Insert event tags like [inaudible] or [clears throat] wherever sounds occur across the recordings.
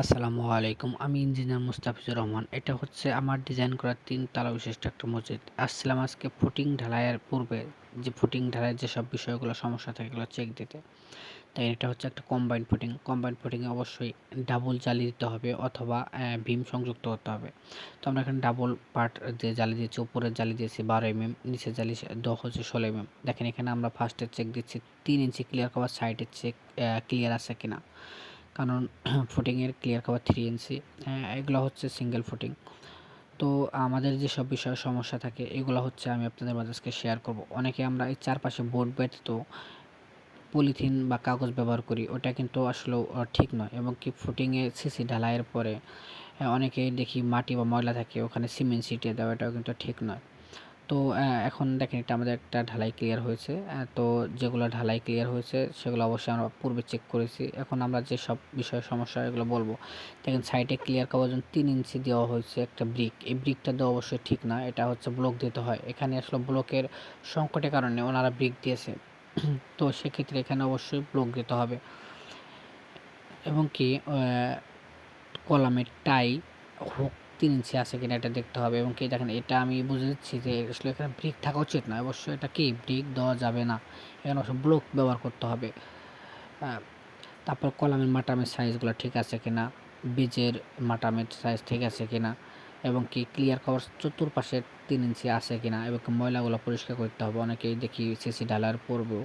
আসসালামু আলাইকুম, আমি ইঞ্জিনিয়ার মুস্তাফিজুর রহমান। এটা হচ্ছে আমার ডিজাইন করা তিন তালা বিশিষ্ট একটা মসজিদ। আসছিলাম আজকে ফুটিং ঢালাইয়ের পূর্বে, যে ফুটিং ঢালাইয়ের যেসব বিষয়গুলো সমস্যা থাকে এগুলো চেক দিতে। তাই এটা হচ্ছে একটা কম্বাইন ফুটিং কম্বাইন ফুটিংয়ে অবশ্যই ডাবল জালি দিতে হবে অথবা ভীম সংযুক্ত করতে হবে। তো আমরা এখানে ডাবল পার্ট যে জালি দিয়েছি, উপরের জালি দিয়েছি বারো এম এম নিচের জালি দশ হচ্ছে ষোলো এম এম দেখেন এখানে আমরা ফার্স্টে চেক দিচ্ছি, তিন ইঞ্চি ক্লিয়ার কভার সাইডের চেক ক্লিয়ার আছে কিনা। কারণ ফুটিংয়ের ক্লিয়ার কভার থ্রি ইঞ্চি এগুলো হচ্ছে সিঙ্গেল ফুটিং তো আমাদের যে সব বিষয়ে সমস্যা থাকে, এগুলো হচ্ছে আমি আপনাদের মাঝে শেয়ার করব। অনেকে আমরা এই চারপাশে বোর্ড তো পলিথিন বা কাগজ ব্যবহার করি, ওটা কিন্তু আসলেও ঠিক নয়। এবং কি ফুটিংয়ে সিসি ঢালাইয়ের পরে অনেকেই দেখি মাটি বা ময়লা থাকে, ওখানে সিমেন্ট ছিটিয়ে দেওয়া, এটাও কিন্তু ঠিক নয়। তো এখন দেখেন এটা আমাদের একটা ঢালাই ক্লিয়ার হয়েছে। তো যেগুলো ঢালাই ক্লিয়ার হয়েছে, সেগুলো অবশ্যই আমরা পূর্বে চেক করেছি। এখন আমরা যে সব বিষয়ে সমস্যা, এগুলো বলব। দেখেন সাইডে ক্লিয়ার করার জন্য তিন ইঞ্চি দেওয়া হয়েছে একটা ব্রিক এই ব্রিকটা দেওয়া অবশ্যই ঠিক না, এটা হচ্ছে ব্লক দিতে হয়। এখানে আসলে ব্লকের সংকটের কারণে ওনারা ব্রিক দিয়েছে। তো সেক্ষেত্রে এখানে অবশ্যই ব্লক দিতে হবে। এবং কি কলামের টাই হুক তিন ইঞ্চি আছে কিনা এটা দেখতে হবে এবং কি দেখেন, এটা আমি বুঝে দিচ্ছি যে আসলে এখানে ব্রিক থাকা উচিত না। অবশ্যই এটা কি? ব্রিক দেওয়া যাবে না। এখানে অবশ্যই ব্লক ব্যবহার করতে হবে। তারপর কলামের মাটামের সাইজগুলো ঠিক আছে কিনা? বীজের মাটামের সাইজ ঠিক আছে কিনা? এবং কি ক্লিয়ার কভার চতুর্পাশে তিন ইঞ্চি আছে কিনা? এবং ময়লাগুলো পরিষ্কার করতে হবে। অনেকেই দেখি সিসি ডালার পরবেও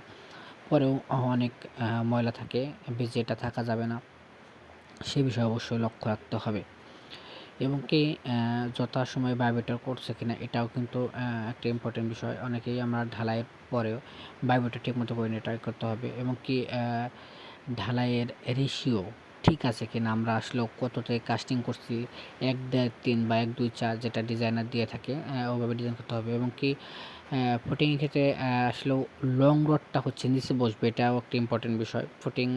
পরেও অনেক ময়লা থাকে। বীজে এটা থাকা যাবে না। সে বিষয়ে অবশ্যই লক্ষ্য রাখতে হবে। এবং কি যথাসময়ে ভাইব্রেটর করছে কিনা এটাও কিন্তু একটা ইম্পর্টেন্ট বিষয়। অনেকেই আমরা ঢালাইয়ের পরেও ভাইব্রেটর ঠিকমতো করে ট্রাই করতে হবে। এবং কি ঢালাইয়ের রেশিও ঠিক আছে কিনা, আমরা আসলেও কততে কাস্টিং করছি, এক, দেড়, তিন বা এক, দুই, চার যেটা ডিজাইনার দিয়ে থাকে ওভাবে ডিজাইন করতে হবে। এবং কি ফুটিংয়ের ক্ষেত্রে আসলেও লং রডটা হচ্ছে নিচে বসবে, এটাও একটা ইম্পর্টেন্ট বিষয়। ফুটিং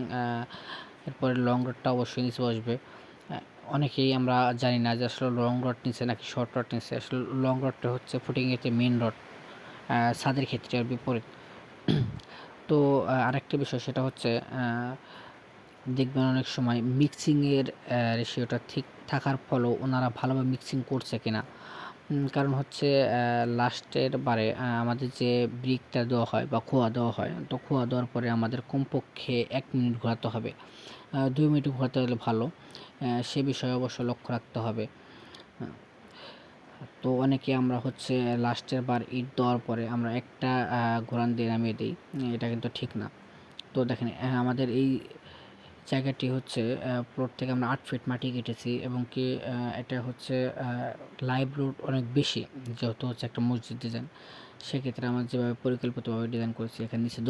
এরপরে লং রডটা অবশ্যই নিচে বসবে। অনেকেই আমরা জানি না যে আসলে লং রড নিচ্ছে নাকি শর্ট রড নিচ্ছে আসলে লং রডটা হচ্ছে ফুটিংয়ের যে মেন রড ছাদের ক্ষেত্রে বিপরীত। [clears throat] তো আরেকটা বিষয় সেটা হচ্ছে দেখবেন অনেক সময় মিক্সিংয়ের রেশিওটা ঠিক থাকার ফলেও ওনারা ভালোভাবে মিক্সিং করছে কিনা। কারণ হচ্ছে লাস্টের বারে আমাদের যে ব্রিকটা দেওয়া হয় বা খোয়া দেওয়া হয়, তো খোয়া দেওয়ার পরে আমাদের কমপক্ষে এক মিনিট ঘোরাতে হবে। দুই মিনিট ঘোরাতে হলে ভালো। সে বিষয়ে অবশ্য লক্ষ্য রাখতে হবে। তো অনেকে আমরা হচ্ছে লাস্টের বার ইট দেওয়ার পরে আমরা একটা ঘোরান দিয়ে নামিয়ে দিই। এটা কিন্তু ঠিক না। তো দেখেন আমাদের এই জায়গাটি হচ্ছে প্লট থেকে আমরা আট ফিট মাটি কেটেছি এবং কি এটা হচ্ছে লাইভ রোড অনেক বেশি, যেহেতু হচ্ছে একটা মসজিদ ডিজাইন সেক্ষেত্রে আমরা যেভাবে পরিকল্পিতভাবে ডিজাইন করেছি, এখানে নিচে